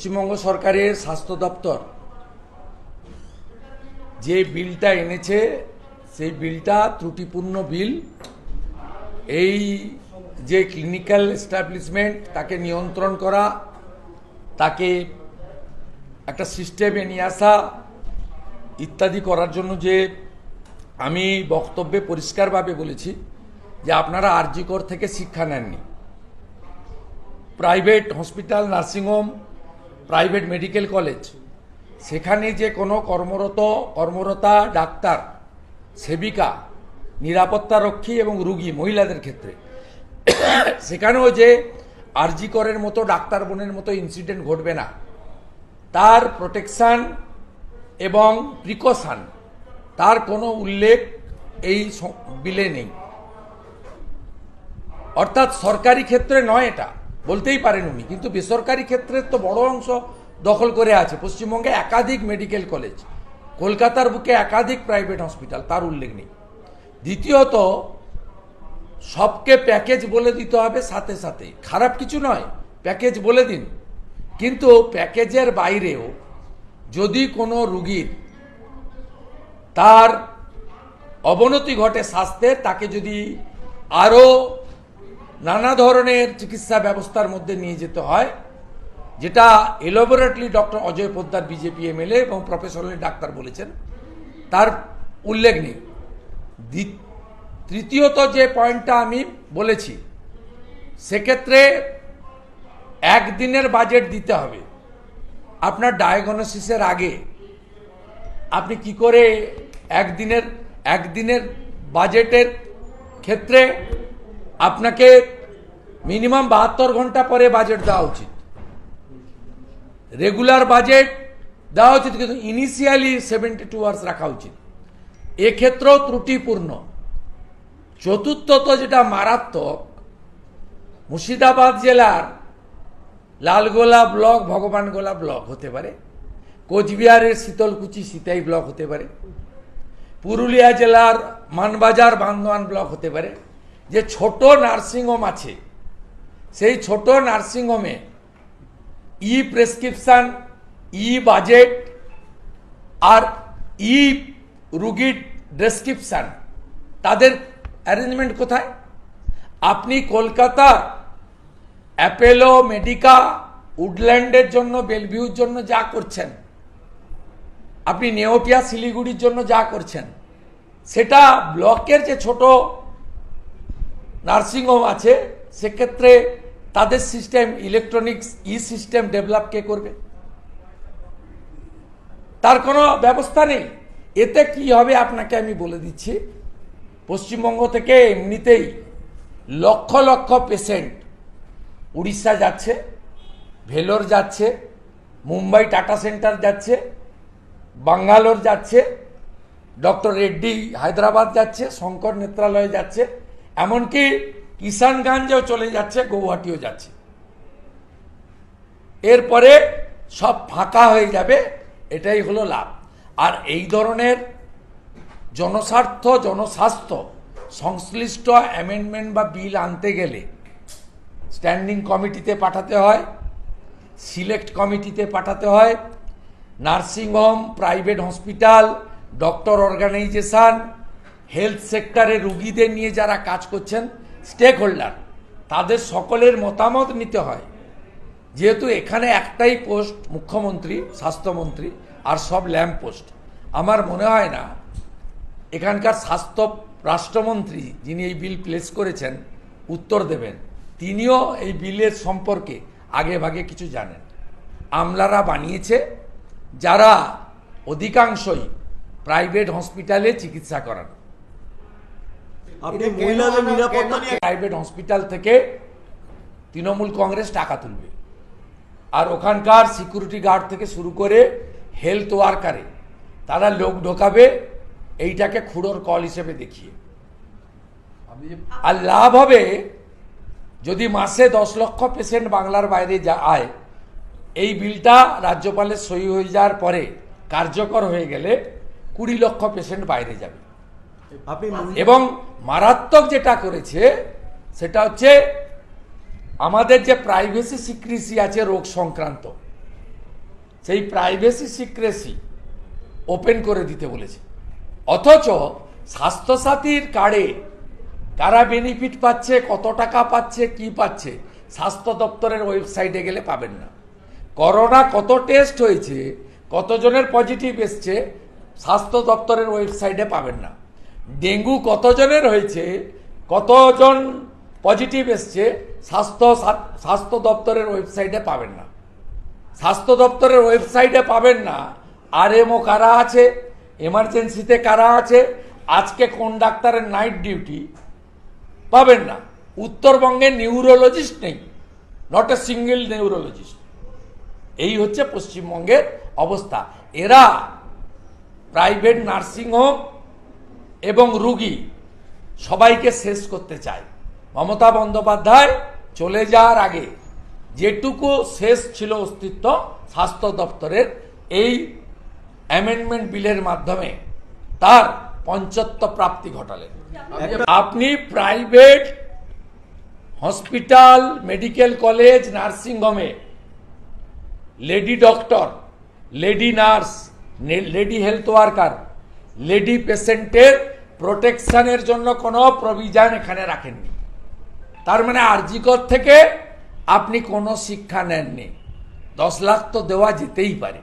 পশ্চিমবঙ্গ সরকারের স্বাস্থ্য দপ্তর যে বিলটা এনেছে, সেই বিলটা ত্রুটিপূর্ণ বিল। এই যে ক্লিনিক্যাল এস্টাবলিশমেন্ট তাকে নিয়ন্ত্রণ করা, তাকে একটা সিস্টেমে নিয়ে আসা, ইত্যাদি করার জন্য যে আমি বক্তব্যে পরিষ্কারভাবে বলেছি যে আপনারা আরজিকর থেকে শিক্ষা নেননি। Private hospital nursing home private medical college, সেখানে যে কোনো কর্মরত, কর্মরতা ডাক্তার, সেবিকা, নিরাপত্তারক্ষী এবং রুগী মহিলাদের ক্ষেত্রে, সেখানেও যে আরজি করের মতো, ডাক্তার বোনের মতো ইনসিডেন্ট ঘটবে না। তার প্রোটেকশান এবং প্রিকশন তার কোনো উল্লেখ এই বিলে নেই। অর্থাৎ সরকারি ক্ষেত্রে নয় এটা। বলতেই পারেন উনি। কিন্তু বেসরকারি ক্ষেত্রে তো বড় অংশ দখল করে আছে। পশ্চিমবঙ্গে একাধিক মেডিকেল কলেজ, কলকাতার বুকে একাধিক প্রাইভেট হসপিটাল, তার উল্লেখ নেই। দ্বিতীয়ত, সবকে প্যাকেজ বলে দিতে হবে সাথে সাথে। খারাপ কিছু নয়, প্যাকেজ বলে দিন। কিন্তু প্যাকেজের বাইরেও যদি কোনো রুগীর তার অবনতি ঘটে স্বাস্থ্যের, তাকে যদি আরও নানা ধরনের চিকিৎসা ব্যবস্থার মধ্যে নিয়ে যেতে হয়, যেটা elaborately doctor Ajoy Poddar BJP MLA এবং প্রফেশনাল ডাক্তার বলেছেন। তার উল্লেখ নেই। তৃতীয়ত যে পয়েন্টটা আমি বলেছি, সেক্ষেত্রে একদিনের বাজেট দিতে হবে। আপনার ডায়াগনোসিসের আগে আপনি কি করে একদিনের একদিনের বাজেটের ক্ষেত্রে আপনাকে মিনিমাম বাহাত্তর ঘণ্টা পরে বাজেট দেওয়া উচিত। রেগুলার বাজেট দেওয়া উচিত, কিন্তু ইনিশিয়ালি সেভেন্টি টু আওয়ার্স রাখা উচিত। এক্ষেত্রেও ত্রুটিপূর্ণ। চতুর্থত যেটা মারাত্মক, মুর্শিদাবাদ জেলার লালগোলা ব্লক, ভগবানগোলা ব্লক হতে পারে, কোচবিহারের শীতলকুচি সিতাই ব্লক হতে পারে, পুরুলিয়া জেলার মানবাজার বান্দোয়ান ব্লক হতে পারে যে ছোট নার্সিংহোম আছে, সেই ছোট নার্সিংহোমে ই প্রেসক্রিপশন, ই বাজেট আর ই রুগীর ডেসক্রিপশন, তাদের অ্যারেঞ্জমেন্ট কোথায়? আপনি কলকাতার অ্যাপেলো, মেডিকা, উডল্যান্ডের জন্য, বেলভিউর জন্য যা করছেন, আপনি নেওটিয়া, শিলিগুড়ির জন্য যা করছেন, সেটা ব্লকের যে ছোট নার্সিংহোম আছে, সেক্ষেত্রে তাদের system electronics e system develop কে করবে? তার কোনো ব্যবস্থা নেই। এতে কি হবে আপনাকে আমি বলে দিচ্ছি, পশ্চিমবঙ্গ থেকে এমনিতেই লক্ষ লক্ষ পেশেন্ট উড়িষ্যা যাচ্ছে, ভেলোর যাচ্ছে, মুম্বাই টাটা সেন্টার যাচ্ছে, বাঙ্গালোর যাচ্ছে, ডক্টর রেড্ডি হায়দ্রাবাদ যাচ্ছে, শঙ্কর নেত্রালয়ে যাচ্ছে এমনকি কিষানগঞ্জেও চলে যাচ্ছে, গৌহাটিও যাচ্ছে। এরপরে সব ফাঁকা হয়ে যাবে, এটাই হলো লাভ। আর এই ধরনের জনস্বার্থ, জনস্বাস্থ্য সংশ্লিষ্ট অ্যামেন্ডমেন্ট বা বিল আনতে গেলে স্ট্যান্ডিং কমিটিতে পাঠাতে হয় সিলেক্ট কমিটিতে পাঠাতে হয় nursing home private hospital doctor organization health সেক্টরে রুগীদের নিয়ে যারা কাজ করছেন স্টেক হোল্ডার তাদের সকলের মতামত নিতে হয়। যেহেতু এখানে একটাই পোস্ট মুখ্যমন্ত্রী, স্বাস্থ্যমন্ত্রী আর সব ল্যাম্প পোস্ট আমার মনে হয় না, এখানকার স্বাস্থ্য রাষ্ট্রমন্ত্রী যিনি এই বিল প্লেস করেছেন, উত্তর দেবেন। তিনিও এই বিলের সম্পর্কে আগে ভাগে কিছু জানেন। আমলারা বানিয়েছে, যারা অধিকাংশই প্রাইভেট হসপিটালে চিকিৎসা করান। আপনি মহিলাদের নিরাপত্তা নিয়ে প্রাইভেট হসপিটাল থেকে তৃণমূল কংগ্রেস টাকা তুলবে। আর ওখানকার সিকিউরিটি গার্ড থেকে শুরু করে হেলথ ওয়ার্কারে তারা লোক ঢোকাবে এইটাকে খুঁড়োর কল হিসেবে দেখিয়ে। আর লাভ হবে যদি মাসে দশ লক্ষ পেশেন্ট বাংলার বাইরে যা আয় এই বিলটা রাজ্যপালের সই হয়ে যাওয়ার পরে কার্যকর হয়ে গেলে কুড়ি লক্ষ পেশেন্ট বাইরে যাবে। এবং মারাত্মক যেটা করেছে সেটা হচ্ছে আমাদের যে প্রাইভেসি সিক্রেসি আছে রোগ সংক্রান্ত সেই প্রাইভেসি সিক্রেসি ওপেন করে দিতে বলেছে। অথচ স্বাস্থ্যসাথীর কার্ডে কারা বেনিফিট পাচ্ছে কত টাকা পাচ্ছে কি পাচ্ছে স্বাস্থ্য দপ্তরের ওয়েবসাইটে গেলে পাবেন না। করোনা কত টেস্ট হয়েছে কতজনের পজিটিভ এসছে স্বাস্থ্য দপ্তরের ওয়েবসাইটে পাবেন না। ডেঙ্গু কতজনের হয়েছে, কতজন পজিটিভ এসছে, স্বাস্থ্য স্বাস্থ্য দপ্তরের ওয়েবসাইটে পাবেন না। স্বাস্থ্য দপ্তরের ওয়েবসাইটে পাবেন না আর এমও কারা আছে, এমার্জেন্সিতে কারা আছে, আজকে কোন ডাক্তারের নাইট ডিউটি, পাবেন না। উত্তরবঙ্গে নিউরোলজিস্ট নেই নট এ সিঙ্গেল নিউরোলজিস্ট এই হচ্ছে পশ্চিমবঙ্গের অবস্থা। এরা প্রাইভেট নার্সিংহোম এবং রুগী সবাইকে শেষ করতে চায়। মমতা বন্দ্যোপাধ্যায় চলে যাওয়ার আগে যেটুকু শেষ ছিল অস্তিত্ব স্বাস্থ্য দপ্তরের, এই অ্যামেন্ডমেন্ট বিলের মাধ্যমে তার পঞ্চত্ব প্রাপ্তি ঘটালেন আপনি প্রাইভেট হসপিটাল মেডিকেল কলেজ নার্সিংহোমে lady doctor lady nurse lady health worker lady পেশেন্টের প্রোটেকশনের জন্য কোনো প্রভিজান এখানে রাখেননি। তার মানে আরজিকর থেকে আপনি কোনো শিক্ষা নেননি। দশ লাখ তো দেওয়া যেতেই পারে।